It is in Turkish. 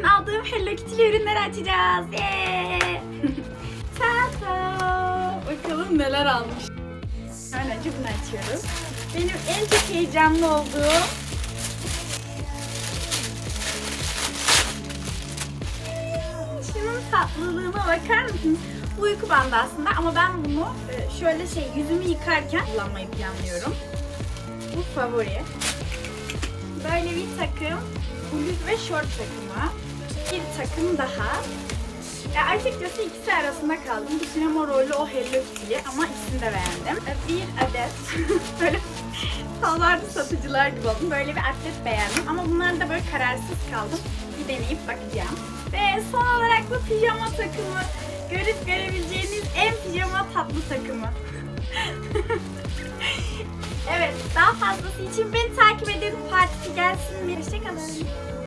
bugün aldığım Hello Kitty ürünleri açacağız. Yeah! Tada! Bakalım neler almış. Hemen bunu açıyoruz. Benim en çok heyecanlı olduğum Şunun tatlılığına bakar mısınız? Uyku bandı aslında ama ben bunu e, şöyle şey yüzümü yıkarken kullanmayı planlıyorum. Bu favori. Böyle bir takım bluz ve şort takımı. Bir takım daha. Ya açıkçası ikisi arasında kaldım. Bu sinema rolü o Hello Kitty'li ama ikisini de beğendim. Bir adet böyle sallardı satıcılar gibi oldum. Böyle bir atlet beğendim ama bunlarda böyle kararsız kaldım. Bir deneyip bakacağım. Ve son olarak bu pijama takımı. Görüp görebileceğiniz en pijama tatlı takımı. evet, daha fazlası için beni takip edin. Partisi gelsin. Hoşçakalın.